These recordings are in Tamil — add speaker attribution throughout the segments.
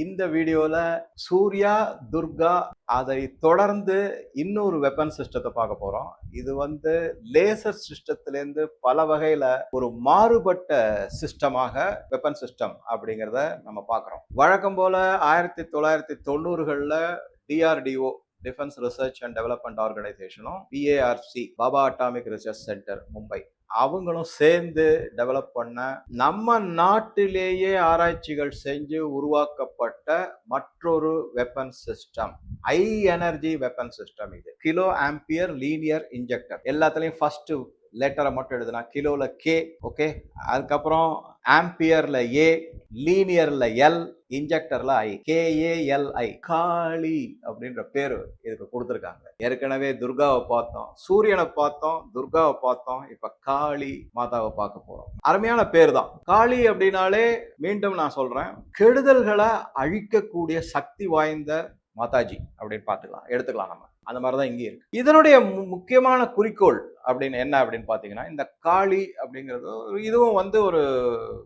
Speaker 1: இந்த வீடியோவில் சூர்யா துர்கா அதை தொடர்ந்து இன்னொரு வெப்பன் சிஸ்டத்தை பார்க்க போகிறோம் இது வந்து லேசர் சிஸ்டத்திலேருந்து பல வகையில் ஒரு மாறுபட்ட சிஸ்டமாக வெப்பன் சிஸ்டம் அப்படிங்கிறத நம்ம பார்க்குறோம். வழக்கம் போல் ஆயிரத்தி தொள்ளாயிரத்தி தொண்ணூறுகளில் DRDO defence research and development ஆர்கனைசேஷனும் BARC Bhabha atomic research centre Mumbai. அவங்களும் சேர்ந்து டெவலப் பண்ண நம்ம நாட்டிலேயே ஆராய்ச்சிகள் செஞ்சு உருவாக்கப்பட்ட மற்றொரு weapon system high energy weapon system இது. கிலோ ஆம்பியர் லீனியர் இன்ஜெக்டர் எல்லாத்துலேயும் ஃபர்ஸ்ட் லெட்டரை மட்டும் எழுதுனா கிலோவில் கே ஓகே அதுக்கப்புறம் ஆம்பியர்ல ஏ லீனியர்ல எல் இன்ஜெக்டர்ல ஐ கேஏஎல்ஐ காளி அப்படின்ற பேர் இதுக்கு கொடுத்துருக்காங்க. ஏற்கனவே துர்காவை பார்த்தோம் சூரியனை பார்த்தோம் துர்காவை பார்த்தோம் இப்ப காளி மாதாவை பார்க்க போறோம். அருமையான பேர் தான் காளி அப்படின்னாலே மீண்டும் நான் சொல்றேன் கெடுதல்களை அழிக்கக்கூடிய சக்தி வாய்ந்த மாதாஜி அப்படின்னு பார்த்துக்கலாம் எடுத்துக்கலாம் நம்ம. அந்த மாதிரி தான் இங்கே இருக்கு. இதனுடைய மு- முக்கியமான குறிக்கோள் அப்படின்னு என்ன அப்படின்னு பார்த்தீங்கன்னா இந்த காளி அப்படிங்கிறது இதுவும் வந்து ஒரு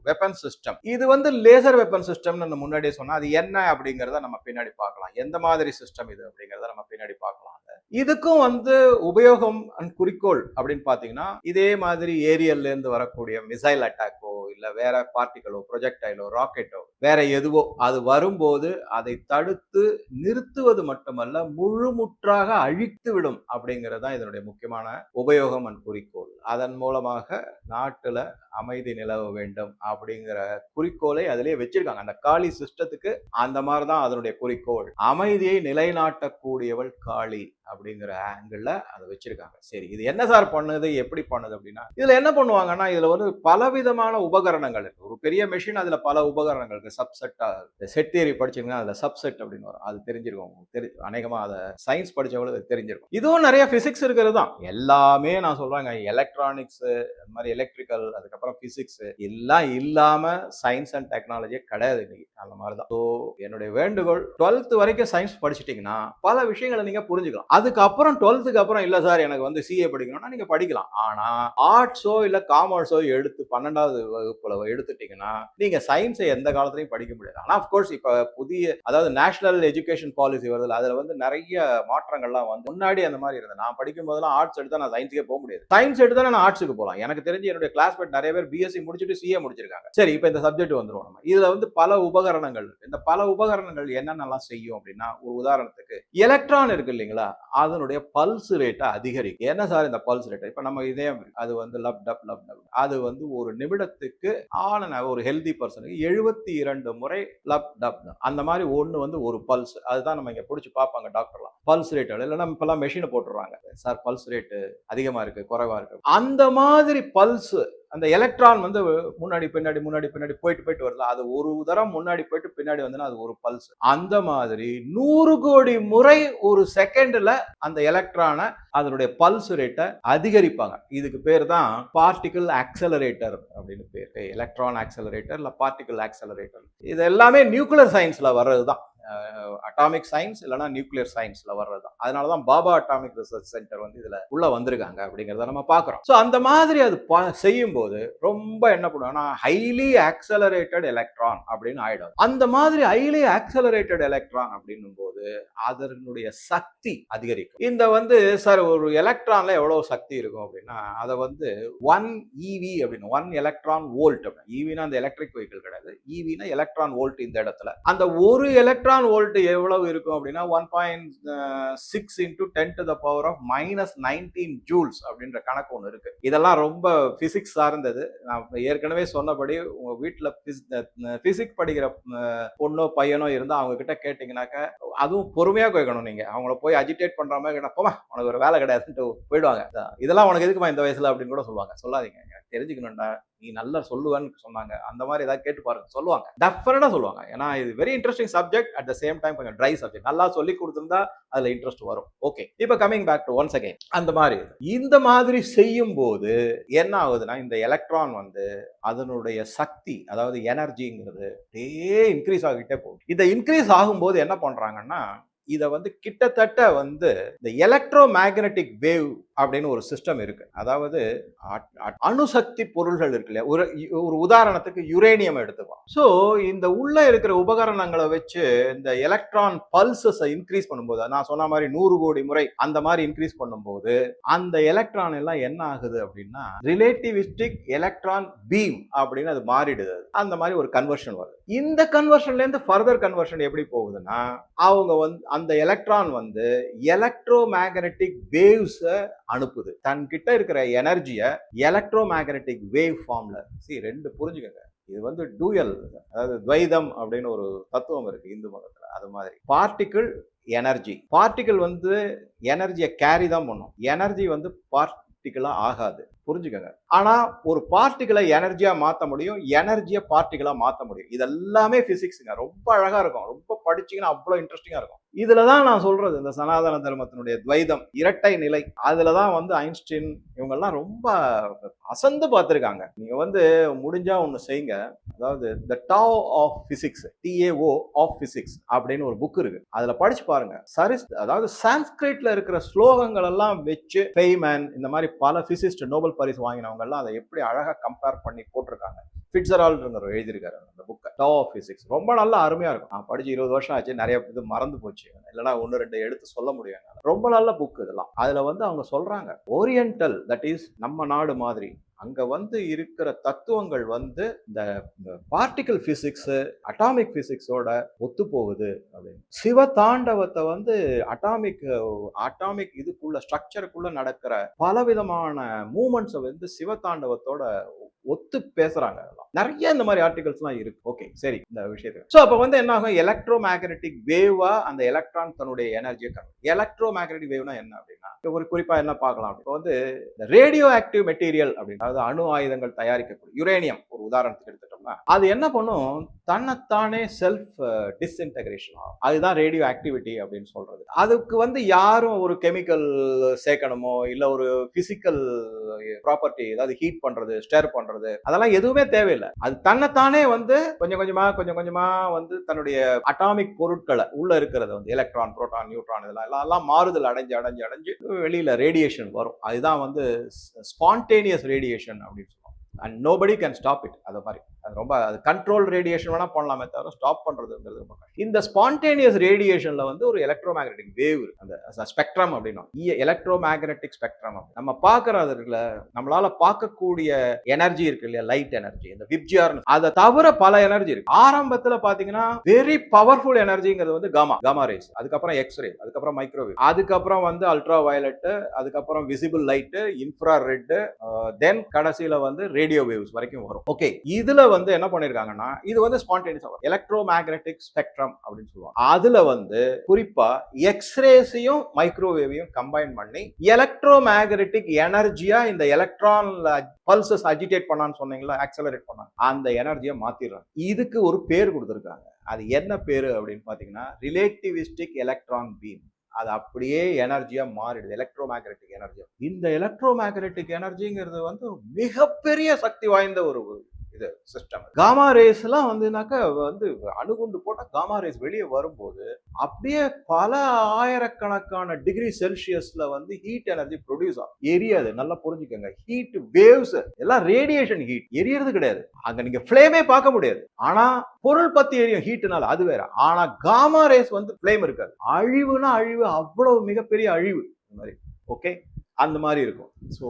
Speaker 1: வெப்பன் சிஸ்டம் இது வந்து லேசர் வெப்பன் சிஸ்டம்னு நம்ம முன்னாடியே சொன்னால் அது என்ன அப்படிங்கிறத நம்ம பின்னாடி பார்க்கலாம். எந்த மாதிரி சிஸ்டம் இது அப்படிங்கிறத நம்ம பின்னாடி பார்க்கலாம். இதுக்கும் வந்து உபயோகம் அண்ட் குறிக்கோள் அப்படின்னு பார்த்தீங்கன்னா இதே மாதிரி ஏரியல்ல இருந்து வரக்கூடிய மிசைல் அட்டாக்கோ இல்ல வேற பார்ட்டிகளோ ப்ரொஜெக்டைலோ ராக்கெட்டோ வேற எதுவோ அது வரும்போது அதை தடுத்து நிறுத்துவது மட்டுமல்ல முழுமுற்றாக அழித்து விடும் அப்படிங்கிறது தான் இதனுடைய முக்கியமான உபயோகம் அண்ட் குறிக்கோள். அதன் மூலமாக நாட்டுல அமைதி நிலவ வேண்டும் அப்படிங்கிற குறிக்கோளை அதிலேயே வச்சிருக்காங்க. அந்த காளி சிஸ்டத்துக்கு அந்த மாதிரி தான் அதனுடைய குறிக்கோள். அமைதியை நிலைநாட்டக்கூடியவள் காளி. அப்படிங்கிற ஆங்கிளில் அதை வச்சிருக்காங்க. சரி இது என்ன சார் பண்ணுது? எப்படி பண்ணுது அப்படின்னா இதில் என்ன பண்ணுவாங்கன்னா இதில் வந்து பலவிதமான உபகரணங்கள் இருக்குது ஒரு பெரிய மெஷின் அதில் பல உபகரணங்கள் இருக்கு. சப்செட்டா செட் தியரி படிச்சிங்கன்னா அதில் சப்செட் அப்படின்னு வரும். அது தெரிஞ்சிருக்கும். தெரி அநேகமாக அதை சயின்ஸ் படிச்சவங்களுக்கு அது தெரிஞ்சிருக்கும். இதுவும் நிறைய ஃபிசிக்ஸ் இருக்கிறது தான். எல்லாமே நான் சொல்கிறேங்க எலக்ட்ரானிக்ஸ் அது மாதிரி எலக்ட்ரிக்கல் அதுக்கப்புறம் ஃபிசிக்ஸு எல்லாம் இல்லாமல் சயின்ஸ் அண்ட் டெக்னாலஜியே கிடையாது இன்னைக்கு. அந்த மாதிரி தான். ஸோ என்னுடைய வேண்டுகோள் டுவெல்த் வரைக்கும் சயின்ஸ் படிச்சிட்டிங்கன்னா பல விஷயங்களை நீங்க புரிஞ்சுக்கலாம். அதுக்கப்புறம் டுவெல்த்துக்கு அப்புறம் இல்லை சார் எனக்கு வந்து சிஏ படிக்கணும்னா நீங்க படிக்கலாம். ஆனா ஆர்ட்ஸோ இல்லை காமர்ஸோ எடுத்து பன்னெண்டாவது வகுப்பில் எடுத்துட்டீங்கன்னா நீங்க சயின்ஸை எந்த காலத்துலையும் படிக்க முடியாது. ஆனால் அஃப்கோர்ஸ் இப்போ புதிய அதாவது நேஷனல் எஜுகேஷன் பாலிசி வருதுல அதுல வந்து நிறைய மாற்றங்கள்லாம் வந்து முன்னாடி அந்த மாதிரி இருந்தது. நான் படிக்கும் போதெல்லாம் ஆர்ட்ஸ் எடுத்தால் நான் சயின்ஸுக்கே போக முடியாது. சயின்ஸ் எடுத்தால் நான் ஆர்ட்ஸுக்கு போகலாம் எனக்கு தெரிஞ்சு என்னுடைய கிளாஸ்மேட் நிறைய பேர் பிஎஸ்சி முடிச்சுட்டு சிஏ முடிச்சிருக்காங்க. சரி இப்போ இந்த சப்ஜெக்ட் வந்துரும் நம்ம. இதுல வந்து பல உபகரணங்கள் இந்த பல உபகரணங்கள் என்னென்னலாம் செய்யும் அப்படின்னா ஒரு உதாரணத்துக்கு எலக்ட்ரான் இருக்கு இல்லைங்களா? அதனுடைய பல்ஸ் ரேட்டை அதிகரிக்கும். என்ன சார் இந்த பல்ஸ் ரேட் இப்போ நம்ம இதயம் அது வந்து லப் டப் லப் டப் அது வந்து ஒரு நிமிடத்துக்கு ஆன ஒரு ஹெல்தி பர்சனுக்கு எழுபத்தி இரண்டு முறை லப் டப் அந்த மாதிரி ஒன்று வந்து ஒரு பல்ஸ் அதுதான் நம்ம இங்கே பிடிச்சி பார்ப்பாங்க டாக்டர்லாம் பல்ஸ் ரேட் இல்லைன்னா இப்போல்லாம் மெஷினை போட்டுடுறாங்க. சார் பல்ஸ் ரேட்டு அதிகமாக இருக்குது குறைவாக இருக்குது அந்த மாதிரி பல்ஸ் அந்த எலக்ட்ரான் வந்து முன்னாடி பின்னாடி முன்னாடி பின்னாடி போயிட்டு போயிட்டு வரல அது ஒரு தரம் முன்னாடி போயிட்டு பின்னாடி வந்து அது ஒரு பல்ஸ். அந்த மாதிரி நூறு கோடி முறை ஒரு செகண்ட்ல அந்த எலக்ட்ரானை அதனுடைய பல்ஸ் ரேட்டை அதிகரிப்பாங்க. இதுக்கு பேர் தான் பார்ட்டிகிள் ஆக்சலரேட்டர் அப்படின்னு பேர். எலக்ட்ரான் ஆக்சலரேட்டர் இல்லை பார்ட்டிகிள் ஆக்சலரேட்டர். இது எல்லாமே நியூக்ளியர் சயின்ஸ்ல வர்றது தான் அட்டாமிக் சயின்ஸ் இல்லைன்னா நியூக்ளியர் சயின்ஸில் வர்றது தான் அதனால தான் பாபா அட்டாமிக் ரிசர்ச் சென்டர் வந்து இதில் உள்ளே வந்திருக்காங்க அப்படிங்கிறத நம்ம பார்க்குறோம். ஸோ அந்த மாதிரி அது பா செய்யும்போது ரொம்ப என்ன பண்ணுவாங்கன்னா ஹைலி ஆக்சலரேட்டட் எலக்ட்ரான் அப்படின்னு ஆயிடும். அந்த மாதிரி ஹைலி ஆக்சலரேட்டட் எலக்ட்ரான் அப்படின்னும் போது அதனுடைய சக்தி அதிகரிக்கும். இந்த வந்து சார் ஒரு எலக்ட்ரான்ல எவ்வளவு சக்தி இருக்கும் அப்படின்னா அதை வந்து ஒன் இவி அப்படின்னு ஒன் எலக்ட்ரான் வோல்ட் அப்படின்னு. ஈவினா அந்த எலக்ட்ரிக் வெஹிக்கிள் கிடையாது. ஈவினா எலக்ட்ரான் வோல்ட் இந்த இடத்துல. அந்த ஒரு எலக்ட்ரான் வோல்ட் எவ்வளவு இருக்கும் அப்படின்னா one point six into ten to the power of minus nineteen joules அப்படின்ற கணக்கு ஒன்று இருக்கு. இதெல்லாம் ரொம்ப பிசிக்ஸ் சார்ந்தது. நான் ஏற்கனவே சொன்னபடி உங்க வீட்டில் பிசிக்ஸ் படிக்கிற பொண்ணோ பையனோ இருந்தால் அவங்க கிட்ட கேட்டிங்கனாக்க அதுவும் பொறுமையாக கேட்கணும் நீங்க. அவங்கள போய் அஜிடேட் பண்ற மாதிரி கேட்டா போமா உனக்கு ஒரு வேலை கிடையாதுன்ட்டு போயிடுவாங்க. இதெல்லாம் உனக்கு எதுக்குமா இந்த வயசுல அப்படின்னு கூட சொல்லுவாங்க. சொல்லாதீங்க. தெரிஞ்சுக்கணும்டா. நீ நல்லா சொல்லுவேன்னு சொன்னாங்க. அந்த மாதிரி ஏதாவது கேட்டு பாருங்க. சொல்லுவாங்க. டெஃபரெண்டாக சொல்லுவாங்க. ஏன்னா இது very interesting subject at the same time கொஞ்சம் ட்ரை சப்ஜெக்ட் நல்லா சொல்லி கொடுத்துருந்தா அதுல இன்ட்ரெஸ்ட் வரும். ஓகே இப்போ coming back to once again அந்த மாதிரி இந்த மாதிரி செய்யும் போது என்ன ஆகுதுன்னா இந்த எலக்ட்ரான் வந்து அதனுடைய சக்தி அதாவது எனர்ஜிங்கிறது அப்படியே இன்க்ரீஸ் ஆகிட்டே போகும் இந்த இன்க்ரீஸ் ஆகும்போது என்ன பண்றாங்கன்னா இதை வந்து கிட்டத்தட்ட வந்து இந்த எலக்ட்ரோ மேக்னெட்டிக் வேவ் அப்படின்னு ஒரு சிஸ்டம் இருக்கு. அதாவது அணுசக்தி பொருள்கள் இருக்கு இல்லையா? ஒரு ஒரு உதாரணத்துக்கு யுரேனியம் எடுத்துக்கோ. ஸோ இந்த உள்ள இருக்கிற உபகரணங்களை வச்சு இந்த எலக்ட்ரான் பல்சஸை இன்க்ரீஸ் பண்ணும்போது நான் சொன்ன மாதிரி நூறு கோடி முறை அந்த மாதிரி இன்க்ரீஸ் பண்ணும்போது அந்த எலக்ட்ரான் எல்லாம் என்ன ஆகுது அப்படின்னா ரிலேட்டிவிஸ்டிக் எலக்ட்ரான் பீம் அப்படின்னு அது மாறிடுது. அந்த மாதிரி ஒரு கன்வர்ஷன் வருது. இந்த கன்வர்ஷன்லேருந்து ஃபர்தர் கன்வர்ஷன் எப்படி போகுதுன்னா அவங்க வந்து அந்த எலக்ட்ரான் வந்து எலக்ட்ரோ மேக்னெட்டிக் வேவ்ஸை அனுப்புது. தன்கிட்ட இருக்கிற எனர்ஜியை எலக்ட்ரோ மேக்னட்டிக் வேவ் ஃபார்ம்ல சி ரெண்டு புரிஞ்சுக்கங்க. இது வந்து டூயல் அதாவது துவைதம் அப்படின்னு ஒரு தத்துவம் இருக்கு இந்து மதத்துல. அது மாதிரி. பார்ட்டிக்கிள் எனர்ஜி பார்ட்டிக்கிள் வந்து எனர்ஜியை கேரி தான் பண்ணும். எனர்ஜி வந்து பார்ட்டிக்கிளா ஆகாது. புரிஞ்சுக்கங்க. ஆனா ஒரு பார்ட்டிகளை எனர்ஜியா மாத்த முடியும் எனர்ஜியை பார்ட்டிகளா மாத்த முடியும். இதெல்லாமே பிசிக்ஸுங்க ரொம்ப அழகா இருக்கும். ரொம்ப படிச்சீங்கன்னா அவ்வளவு இன்ட்ரெஸ்டிங்கா இருக்கும். இதுலதான் நான் சொல்றது. இந்த சனாதன தர்மத்தினுடைய துவைதம் இரட்டை நிலை. அதுலதான் வந்து ஐன்ஸ்டீன் இவங்கெல்லாம் ரொம்ப அசந்து பார்த்துருக்காங்க. நீங்க வந்து முடிஞ்சா ஒண்ணு செய்யுங்க. அதாவது the tao of physics TAO of physics அப்படின்னு ஒரு புக் இருக்கு. அதுல படிச்சு பாருங்க. சரிஸ் அதாவது சான்ஸ்கிரிட்ல இருக்கிற ஸ்லோகங்கள் எல்லாம் வச்சு பெய்மேன் இந்த மாதிரி பல பிசிஸ்ட் நோபல் பரிசு வாங்கினவங்கெல்லாம் அதை எப்படி அழகாக கம்பேர் பண்ணி போட்டிருக்காங்க. ஃபிட்ஸரால்ன்றவர் எழுதியிருக்காரு அந்த புக்கை டா ஆஃப் பிசிக்ஸ் ரொம்ப நல்லா அருமையா இருக்கும். நான் படிச்சு இருபது வருஷம் ஆச்சு நிறைய இது மறந்து போச்சு. இல்லைன்னா ஒன்று ரெண்டு எடுத்து சொல்ல முடியும் ரொம்ப நல்ல புக் இதெல்லாம். அதுல வந்து அவங்க சொல்றாங்க ஓரியண்டல் தட் இஸ் நம்ம நாடு மாதிரி அங்க வந்து இருக்கிற தத்துவங்கள் வந்து இந்த பார்ட்டிக்கல் பிசிக்ஸ் அட்டாமிக் பிசிக்ஸோட ஒத்து போகுது. அப்படின்னு. சிவ தாண்டவத்தை வந்து அட்டாமிக் அட்டாமிக் இதுக்குள்ள ஸ்ட்ரக்சருக்குள்ள நடக்கிற பலவிதமான மூமெண்ட்ஸை வந்து சிவ தாண்டவத்தோட ஒத்து பேசுறாங்க அதெல்லாம். நிறைய இந்த மாதிரி ஆர்டிகல்ஸ்லாம் இருக்கு. ஓகே சரி இந்த விஷயத்துக்கு ஸோ அப்போ வந்து என்ன ஆகும்? எலக்ட்ரோ மேக்னெட்டிக் வேவா அந்த எலக்ட்ரான் தன்னுடைய எனர்ஜியை கன்வெர்ட் எலக்ட்ரோ மேக்னெட்டிக் வேவ்னா என்ன அப்படின்னா ஒரு குறிப்பா என்ன பார்க்கலாம் இப்போ வந்து இந்த ரேடியோ ஆக்டிவ் மெட்டீரியல் அப்படின்னு அதாவது அணு ஆயுதங்கள் தயாரிக்கக்கூடிய யுரேனியம் ஒரு உதாரணத்துக்கு எடுத்துட்டோம்னா அது என்ன பண்ணும்? தன்னைத்தானே செல்ஃப் டிஸ்இன்டகிரேஷன் ஆகும். அதுதான் ரேடியோ ஆக்டிவிட்டி அப்படின்னு சொல்றது. அதுக்கு வந்து யாரும் ஒரு கெமிக்கல் சேர்க்கணுமோ இல்ல ஒரு பிசிக்கல் ப்ராப்பர்ட்டி அதாவது ஹீட் பண்றது ஸ்டேர் பண்றது அதெல்லாம் எதுவுமே தேவையில்லை. அது தன்னைத்தானே வந்து கொஞ்சம் கொஞ்சமா கொஞ்சம் கொஞ்சமா வந்து தன்னுடைய அட்டாமிக் பொருட்களை உள்ள இருக்கிறத வந்து எலக்ட்ரான் புரோட்டான் நியூட்ரான் இதெல்லாம் எல்லாம் எல்லாம் மாறுதல் அடைஞ்சு அடைஞ்சு அடைஞ்சு வெளியில ரேடியேஷன் வரும். அதுதான் வந்து ஸ்பான்டேனியஸ் ரேடியேஷன் அப்படின்னு சொல்லுவோம் and nobody can stop it அதை மாதிரி. அது ரொம்ப அது கண்ட்ரோல் ரேடியேஷன் வேணால் பண்ணலாமே தவிர ஸ்டாப் பண்ணுறதுங்கிறது ரொம்ப கஷ்டம். இந்த ஸ்பான்டேனியஸ் ரேடியேஷனில் வந்து ஒரு எலக்ட்ரோ மேக்னெட்டிக் வேவ் அந்த ஸ்பெக்ட்ரம் அப்படின்னா எலக்ட்ரோ மேக்னெட்டிக் ஸ்பெக்ட்ரம் நம்ம பார்க்கறது இருக்குல்ல பார்க்கக்கூடிய எனர்ஜி இருக்கு இல்லையா? லைட் எனர்ஜி இந்த விப்ஜிஆர் அதை தவிர பல எனர்ஜி இருக்கு. ஆரம்பத்தில் பார்த்தீங்கன்னா வெரி பவர்ஃபுல் எனர்ஜிங்கிறது வந்து காமா கமா ரேஸ் அதுக்கப்புறம் எக்ஸ்ரே அதுக்கப்புறம் மைக்ரோவேவ் அதுக்கப்புறம் வந்து அல்ட்ரா வயலட்டு அதுக்கப்புறம் visible light infra red then கடைசியில் வந்து ரேடியோ வேவ்ஸ் வரைக்கும் வரும். ஓகே இதில் வந்து என்ன பண்ணிருக்காங்கன்னா இது வந்து ஸ்பான்டேனியஸ் எலக்ட்ரோ மேக்னெட்டிக் ஸ்பெக்ட்ரம் அப்படின்னு சொல்லுவாங்க. அதுல வந்து குறிப்பா எக்ஸ்ரேஸையும் மைக்ரோவேவையும் கம்பைன் பண்ணி எலக்ட்ரோ மேக்னெட்டிக் எனர்ஜியா இந்த எலக்ட்ரான்ல பல்சஸ் அஜிடேட் பண்ணான்னு சொன்னீங்களா ஆக்சலரேட் பண்ணாங்க. அந்த எனர்ஜியை மாத்திடுறாங்க. இதுக்கு ஒரு பேர் கொடுத்துருக்காங்க. அது என்ன பேரு அப்படின்னு பாத்தீங்கன்னா ரிலேட்டிவிஸ்டிக் எலக்ட்ரான் பீம் அது அப்படியே எனர்ஜியா மாறிடுது. எலக்ட்ரோ மேக்னெட்டிக் எனர்ஜி இந்த எலக்ட்ரோ மேக்னெட்டிக் எனர்ஜிங்கிறது வந்து மிகப்பெரிய சக்தி வாய்ந்த ஒரு இது சிஸ்டம் காமா ரேஸ் எல்லாம் வந்துனாக்கா வந்து அணுகுண்டு போட்டா காமா ரேஸ் வெளியே வரும்போது அப்படியே பல ஆயிரக்கணக்கான டிகிரி செல்சியஸ்ல வந்து ஹீட் எனர்ஜி ப்ரொடியூஸ் ஆகும். எரியாது. நல்லா புரிஞ்சுக்கோங்க. ஹீட் வேவ்ஸ் எல்லாம் ரேடியேஷன் ஹீட் எரியறது கிடையாது. அங்க நீங்க ஃப்ளேமே பார்க்க முடியாது. ஆனா பொருள் பத்தி எரியும் ஹீட்னால அது வேற. ஆனா காமா ரேஸ் வந்து ஃப்ளேம் இருக்காது. அழிவுனா அழிவு. அவ்வளவு மிகப்பெரிய அழிவு. இந்த மாதிரி. ஓகே அந்த மாதிரி இருக்கும். ஸோ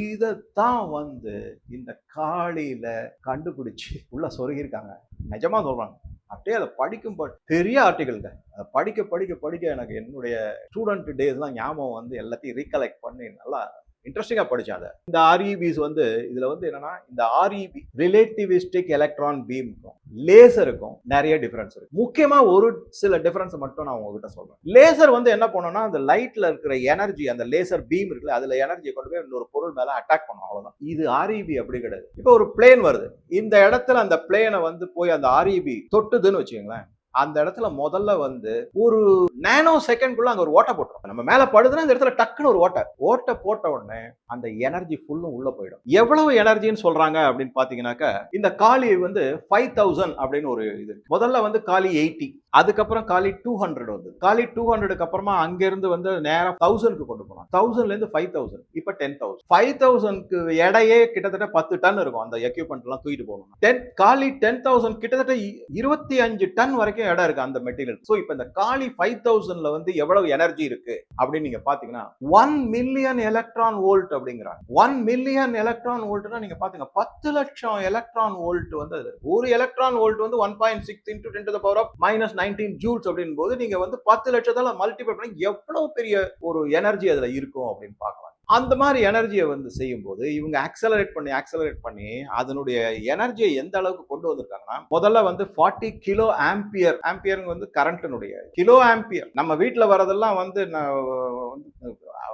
Speaker 1: இதைத்தான் வந்து இந்த காலையில் கண்டுபிடிச்சி உள்ள சொருகியிருக்காங்க. நிஜமாக சொல்கிறாங்க அப்படியே அதை படிக்கும் பெரிய ஆர்டிகல்ங்க அதை படிக்க படிக்க படிக்க எனக்கு என்னுடைய ஸ்டூடெண்ட் டேஸ்லாம் ஞாபகம் வந்து எல்லாத்தையும் ரீகலெக்ட் பண்ணி நல்லா இன்ட்ரெஸ்டிங்காக படித்தேன் அதை. இந்த ஆர்இபிஸ் வந்து இதில் வந்து என்னன்னா இந்த R E P relativistic electron பீமுக்கும் லேசருக்கும் நிறைய டிஃபரன்ஸ் இருக்கு. முக்கியமாக ஒரு சில டிஃபரன்ஸ் மட்டும் நான் உங்ககிட்ட சொல்கிறேன் லேசர் வந்து என்ன பண்ணும்னா அந்த லைட்டில் இருக்கிற எனர்ஜி அந்த லேசர் பீம் இருக்குல்ல அதில் எனர்ஜியை கொண்டு போய் இன்னொரு பொருள் மேலே அட்டாக் பண்ணும் அவ்வளோதான் இது ஆர்இபி அப்படி கிடையாது. இப்போ ஒரு பிளேன் வருது. இந்த இடத்துல அந்த பிளேனை வந்து போய் அந்த ஆர்இபி தொட்டுதுன்னு வச்சுக்கோங்களேன் அந்த இடத்துல முதல்ல வந்து ஒரு நேனோ செகண்ட்குள்ள அங்க ஒரு ஓட்டை போட்டுரும். நம்ம மேல படுதுன்னா இந்த இடத்துல டக்குன்னு ஒரு ஓட்டை. ஓட்டை போட்ட உடனே அந்த எனர்ஜி ஃபுல்லும் உள்ள போயிடும். எவ்வளவு எனர்ஜின்னு சொல்றாங்க அப்படின்னு பாத்தீங்கன்னாக்க இந்த காலி வந்து ஃபைவ் தௌசண்ட் அப்படின்னு ஒரு இது. முதல்ல வந்து காலி எயிட்டி அதுக்கப்புறம் காலி டூ ஹண்ட்ரட் வந்து காலி டூ ஹண்ட்ரடுக்கு அப்புறமா அங்கிருந்து வந்து நேரம் தௌசண்ட்க்கு கொண்டு போகலாம் தௌசண்ட்ல இருந்து ஃபைவ் தௌசண்ட் இப்போ டென் தௌசண்ட் ஃபைவ் தௌசண்ட்க்கு இடையே கிட்டத்தட்ட பத்து டன் இருக்கும். அந்த எக்யூப்மெண்ட் எல்லாம் தூக்கிட்டு போகணும் டென் காலி டென் தௌசண்ட் கிட்டத்தட்ட இருபத்தி அஞ்சு டன் வரைக்கும் இடம் இருக்கு அந்த மெட்டீரியல் ஸோ இப்போ இந்த காலி ஃபைவ் தௌசண்ட்ல வந்து எவ்வளவு எனர்ஜி இருக்கு அப்படின்னு நீங்க பாத்தீங்கன்னா ஒன் மில்லியன் எலக்ட்ரான் வோல்ட் அப்படிங்கிறாங்க. ஒன் மில்லியன் எலக்ட்ரான் வோல்ட்னா நீங்க பாத்துங்க பத்து லட்சம் எலக்ட்ரான் வோல்ட் வந்து அது. ஒரு எலக்ட்ரான் வோல்ட் வந்து one point six into ten to power of minus nineteen joules அப்படின்னு போது நீங்க வந்து பத்து லட்சத்தால மல்டிபிள் பண்ணி எவ்வளவு பெரிய ஒரு எனர்ஜி அதுல இருக்கும் அப்படின்னு பார்க்கலாம். அந்த மாதிரி எனர்ஜியை வந்து செய்யும்போது இவங்க ஆக்சலரேட் பண்ணி ஆக்சலரேட் பண்ணி அதனுடைய எனர்ஜியை எந்த அளவுக்கு கொண்டு வந்திருக்காங்கன்னா முதல்ல வந்து ஃபார்ட்டி கிலோ ஆம்பியர் ஆம்பியருங்க வந்து கரண்ட்டினுடைய கிலோ ஆம்பியர் நம்ம வீட்டில் வரதெல்லாம் வந்து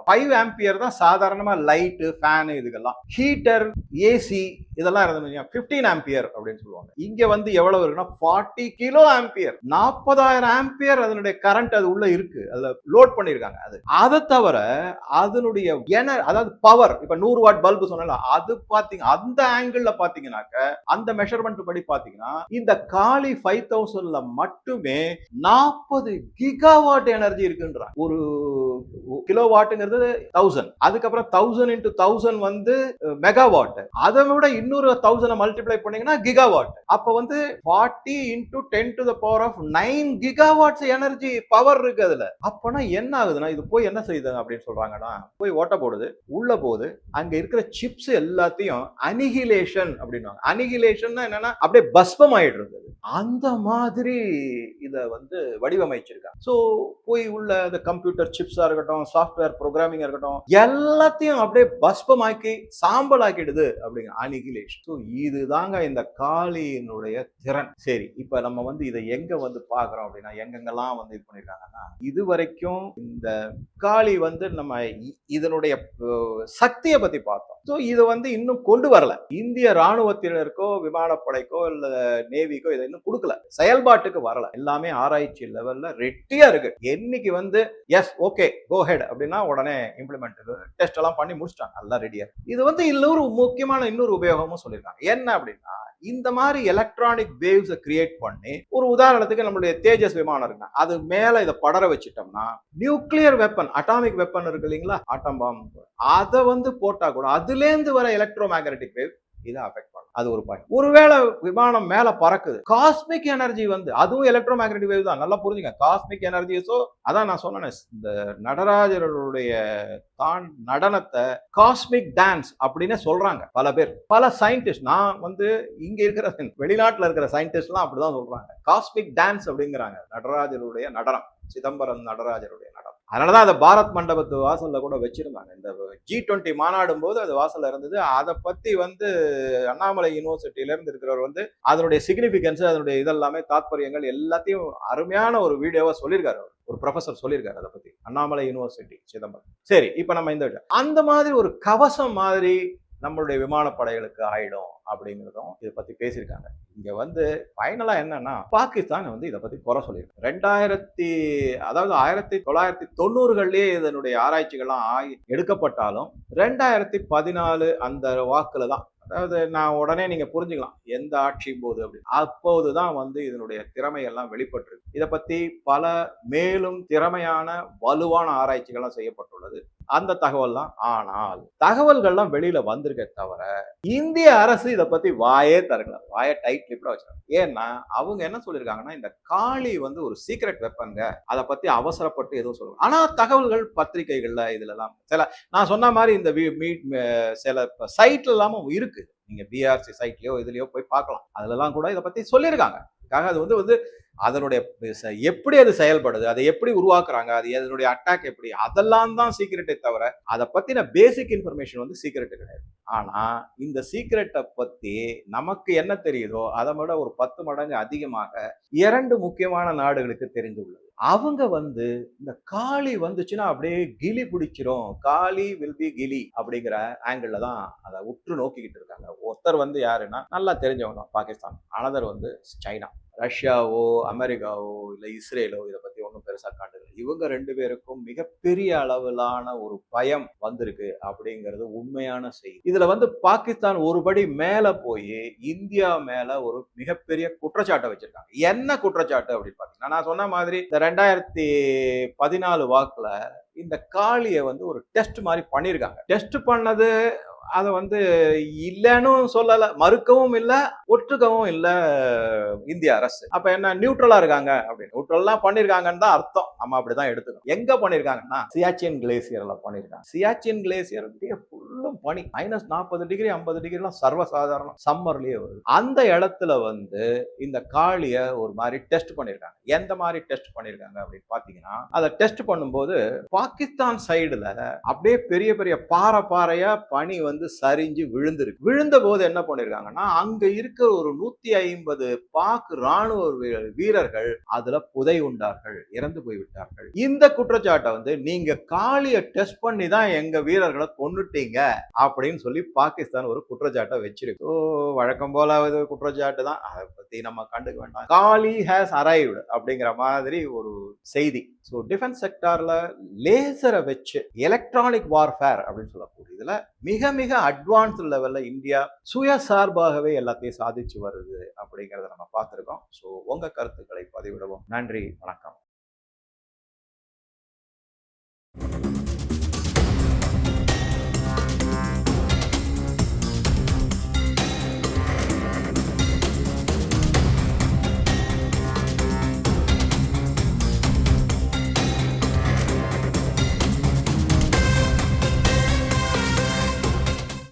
Speaker 1: ஃபைவ் ஆம்பியர் தான் சாதாரணமாக லைட்டு ஃபேனு இதுக்கெல்லாம். ஹீட்டர் ஏசி இதெல்லாம் இருந்தது ஃபிஃப்டீன் ஆம்பியர் அப்படின்னு சொல்லுவாங்க. இங்க வந்து எவ்வளவு இருக்குன்னா ஃபார்ட்டி கிலோ ஆம்பியர் நாற்பதாயிரம் ஆம்பியர் அதனுடைய கரண்ட் அது உள்ள இருக்கு. அதுல லோட் பண்ணியிருக்காங்க அது. அதை தவிர அதனுடைய என அதாவது பவர் இப்ப நூறு வாட் பல்பு சொன்னல அது பாத்தீங்க அந்த ஆங்கிள் பாத்தீங்கன்னாக்க அந்த மெஷர்மெண்ட் படி பாத்தீங்கன்னா இந்த காலி ஃபைவ் தௌசண்ட்ல மட்டுமே நாற்பது கிகாவாட் எனர்ஜி இருக்குன்றாங்க. ஒரு கிலோ வாட்டுங்கிறது தௌசண்ட் அதுக்கப்புறம் தௌசண்ட் இன்டூ தௌசண்ட் வந்து மெகாவாட் அதை விட இன்னொரு தௌசண்ட் மல்டிப்ளை பண்ணீங்கன்னா கிகாவாட் அப்ப வந்து forty into ten to the power of nine gigawatts energy power இருக்கு அதுல. அப்பனா என்ன ஆகுதுன்னா இது போய் என்ன செய்யுது அப்படின்னு சொல்றாங்கன்னா போய் ஓட்ட போடுது. உள்ள போகுது. அங்க இருக்கிற சிப்ஸ் எல்லாத்தையும் அனிகிலேஷன் அப்படின்னு அனிகிலேஷன் என்னன்னா அப்படியே பஸ்பம் ஆயிடுறது அந்த மாதிரி இதை வந்து வடிவமைச்சிருக்காங்க. ஸோ போய் உள்ள இந்த கம்ப்யூட்டர் சிப்ஸா இருக்கட்டும் சாஃப்ட்வேர் ப்ரோக்ராமிங் இருக்கட்டும் எல்லாத்தையும் அப்படியே பஸ்பமாக்கி சாம்பல் ஆக்கிடுது அப்படிங்கிற அனிகிலேஷன் ஸோ இதுதாங்க இந்த காளியினுடைய திறன். சரி இப்போ நம்ம வந்து இதை எங்க வந்து பார்க்குறோம் அப்படின்னா எங்கெங்கெல்லாம் வந்து இது பண்ணியிருக்காங்கன்னா இது வரைக்கும் இந்த காளி வந்து நம்ம இதனுடைய சக்தியை பத்தி பார்த்தோம். ஸோ இதை வந்து இன்னும் கொண்டு வரல. இந்திய ராணுவத்தினருக்கோ விமானப்படைக்கோ இல்லை நேவிக்கோ இதை இன்னும் கொடுக்கல. செயல்பாட்டுக்கு வரல. எல்லாமே ஆராய்ச்சி லெவல்ல ரெட்டியா இருக்கு. என்னைக்கு வந்து எஸ் ஓகே கோ ஹெட் அப்படின்னா உடனே இம்ப்ளிமெண்ட் டெஸ்ட் எல்லாம் பண்ணி முடிச்சிட்டாங்க. எல்லாம் ரெடியா இது வந்து இன்னொரு முக்கியமான இன்னொரு உபயோகமும் சொல்லியிருக்காங்க. என்ன அப்படின்னா இந்த மாதிரி எலக்ட்ரானிக் வேவ்ஸை கிரியேட் பண்ணி ஒரு உதாரணத்துக்கு நம்மளுடைய தேஜஸ் விமானம் இருக்கு அது மேல இதை படர வச்சுட்டோம்னா நியூக்ளியர் வெப்பன் அட்டாமிக் வெப்பன் இருக்கு இல்லைங்களா? ஆட்டம் பாம்பு அதை வந்து போட்டா கூட அதுலேருந்து வர எலக்ட்ரோ மேக்னட்டிக் வேவ் இதை அஃபெக்ட் பண்ணும். அது ஒரு பாயிண்ட் ஒருவேளை விமானம் மேல பறக்குது. காஸ்மிக் எனர்ஜி வந்து அதுவும் எலக்ட்ரோ மேக்னெட்டிக் வேவ் தான். நல்லா புரிஞ்சுங்க. காஸ்மிக் எனர்ஜிஸோ அதான் நான் சொன்னேன் இந்த நடராஜருடைய தான் நடனத்தை காஸ்மிக் டான்ஸ் அப்படின்னு சொல்றாங்க பல பேர். பல சயின்டிஸ்ட் நான் வந்து இங்க இருக்கிற வெளிநாட்டில் இருக்கிற சயின்டிஸ்ட்லாம் அப்படிதான் சொல்றாங்க. காஸ்மிக் டான்ஸ் அப்படிங்கிறாங்க நடராஜருடைய நடனம். சிதம்பரம் நடராஜருடைய நடனம். அதனாலதான் அதை பாரத் மண்டபத்து வாசல்ல கூட வச்சிருந்தாங்க. இந்த ஜி டுவெண்ட்டி மாநாடும் போது அது வாசல்ல இருந்தது. அதை பத்தி வந்து அண்ணாமலை யூனிவர்சிட்டியில இருந்து இருக்கிறவர் வந்து அதனுடைய சிக்னிபிகன்ஸ் அதனுடைய இதெல்லாமே தாத்பரியங்கள் எல்லாத்தையும் அருமையான ஒரு வீடியோவா சொல்லியிருக்காரு அவர். ஒரு ப்ரொஃபசர் சொல்லியிருக்காரு அதை பத்தி. அண்ணாமலை யூனிவர்சிட்டி சிதம்பரம். சரி இப்ப நம்ம இந்த அந்த மாதிரி ஒரு கவசம் மாதிரி நம்மளுடைய விமானப்படைகளுக்கு ஆயிடும் அப்படிங்கிறதும் இதை பத்தி பேசியிருக்காங்க. இங்க வந்து ஃபைனலாக என்னன்னா பாகிஸ்தான் வந்து இதை பத்தி குறை சொல்லியிருக்கு. ரெண்டாயிரத்தி அதாவது ஆயிரத்தி தொள்ளாயிரத்தி தொண்ணூறுகள்லயே இதனுடைய ஆராய்ச்சிகள்லாம் ஆகி எடுக்கப்பட்டாலும் ரெண்டாயிரத்தி பதினாலு அந்த வாக்குல தான் அதாவது நான் உடனே நீங்க புரிஞ்சுக்கலாம் எந்த ஆட்சி போது அப்படின்னு. அப்போதுதான் வந்து இதனுடைய திறமையெல்லாம் வெளிப்பட்டுருக்கு. இதை பத்தி பல மேலும் திறமையான வலுவான ஆராய்ச்சிகள்லாம் செய்யப்பட்டுள்ளது. அந்த தகவல்லாம் ஆனால் தகவல்கள்லாம் வெளியில வந்திருக்க தவிர இந்திய அரசு இதை பத்தி வாயே தரல வாயை டைட் லிப்ல வச்சாங்க ஏன்னா அவங்க என்ன சொல்லியிருக்காங்கன்னா இந்த காளி வந்து ஒரு சீக்ரெட் வெப்பங்க அதை பத்தி அவசரப்பட்டு எதுவும் சொல்லுவாங்க ஆனா தகவல்கள் பத்திரிகைகள்ல இதுல எல்லாம் சில நான் சொன்ன மாதிரி இந்த மீட் சில சைட்ல எல்லாமும் இருக்கு. நீங்கள் பிஆர்சி சைட்லையோ இதுலையோ போய் பார்க்கலாம். அதிலலாம் கூட இதை பற்றி சொல்லியிருக்காங்க. அதுக்காக அது வந்து வந்து அதனுடைய எப்படி அது செயல்படுது அதை எப்படி உருவாக்குறாங்க அது அதனுடைய அட்டாக் எப்படி அதெல்லாம் தான் சீக்கிரட்டே தவிர அதை பற்றின பேசிக் இன்ஃபர்மேஷன் வந்து சீக்ரெட்டு கிடையாது. ஆனால் இந்த சீக்கிரட்டை பற்றி நமக்கு என்ன தெரியுதோ அதை விட ஒரு பத்து மடங்கு அதிகமாக இரண்டு முக்கியமான நாடுகளுக்கு தெரிந்துள்ளது. அவங்க வந்து இந்த காளி வந்துச்சுன்னா அப்படியே கிலி பிடிச்சிரும். காளி வில் பி கிலி அப்படிங்கிற ஆங்கிள் தான் அதை உற்று நோக்கிக்கிட்டு இருக்காங்க. ஒருத்தர் வந்து யாருன்னா நல்லா தெரிஞ்சவங்க பாகிஸ்தான். அனதர் வந்து சைனா. ரஷ்யாவோ அமெரிக்காவோ இல்லை இஸ்ரேலோ இதை பற்றி ஒன்றும் பெருசாக காட்டுது இவங்க ரெண்டு பேருக்கும் மிகப்பெரிய அளவிலான ஒரு பயம் வந்திருக்கு அப்படிங்கிறது உண்மையான செய்தி. இதில் வந்து பாகிஸ்தான் ஒருபடி மேலே போய் இந்தியா மேலே ஒரு மிகப்பெரிய குற்றச்சாட்டை வச்சுருக்காங்க. என்ன குற்றச்சாட்டு அப்படின்னு பார்த்தீங்கன்னா நான் சொன்ன மாதிரி இந்த ரெண்டாயிரத்தி பதினாலு வாக்கில் இந்த காளியை வந்து ஒரு டெஸ்ட் மாதிரி பண்ணியிருக்காங்க டெஸ்ட் பண்ணது அதை வந்து இல்லைன்னு சொல்லல மறுக்கவும் இல்லை ஒற்றுக்கவும் இல்லை இந்திய அரசு. அப்ப என்ன நியூட்ரலா இருக்காங்க அப்படின்னு. நியூட்ரல்லாம் பண்ணிருக்காங்கன்னு தான் அர்த்தம். நம்ம அப்படிதான் எடுத்துக்கணும். எங்க பண்ணிருக்காங்கன்னா சியாச்சின் கிளேசியர்ல பண்ணிருக்காங்க. சியாச்சின் கிளேசியர் ஃபுல்லும் பனி மைனஸ் நாற்பது டிகிரி ஐம்பது டிகிரிலாம் சர்வசாதாரணம். சம்மர்லயே வருது. அந்த இடத்துல வந்து இந்த காளிய ஒரு மாதிரி டெஸ்ட் பண்ணிருக்காங்க. எந்த மாதிரி டெஸ்ட் பண்ணிருக்காங்க அப்படின்னு பாத்தீங்கன்னா அதை டெஸ்ட் பண்ணும்போது பாகிஸ்தான் சைடுல அப்படியே பெரிய பெரிய பாறை பாறையா பனி வந்து வந்து சரிஞ்சு விழுந்திருக்கு. விழுந்த போது என்ன பண்ணிருக்காங்கன்னா அங்க இருக்கிற ஒரு நூத்தி ஐம்பது பாக் ராணுவ வீரர்கள் அதுல புதை உண்டார்கள் இறந்து போய் விட்டார்கள். இந்த குற்றச்சாட்டை வந்து நீங்க காலிய டெஸ்ட் பண்ணி தான் எங்க வீரர்களை கொண்டுட்டீங்க அப்படின்னு சொல்லி பாகிஸ்தான் ஒரு குற்றச்சாட்டை வச்சிருக்கு. ஓ வழக்கம் போல இது குற்றச்சாட்டு தான். அதை பத்தி நம்ம கண்டுக்க வேண்டாம். காளி ஹேஸ் அரைவ்டு அப்படிங்கிற மாதிரி ஒரு செய்தி. ஸோ டிஃபென்ஸ் செக்டார்ல லேசரை வச்சு எலக்ட்ரானிக் வார்ஃபேர் அப்படின்னு சொல்லக்கூடிய இதுல மிக மிக அட்வான்ஸ் லெவலில் இந்தியா சுயசார்பாகவே எல்லாத்தையும் சாதிச்சு வருது அப்படிங்கிறத நம்ம பார்த்துருக்கோம். ஸோ உங்கள் கருத்துக்களை பதிவிடவும். நன்றி. வணக்கம்.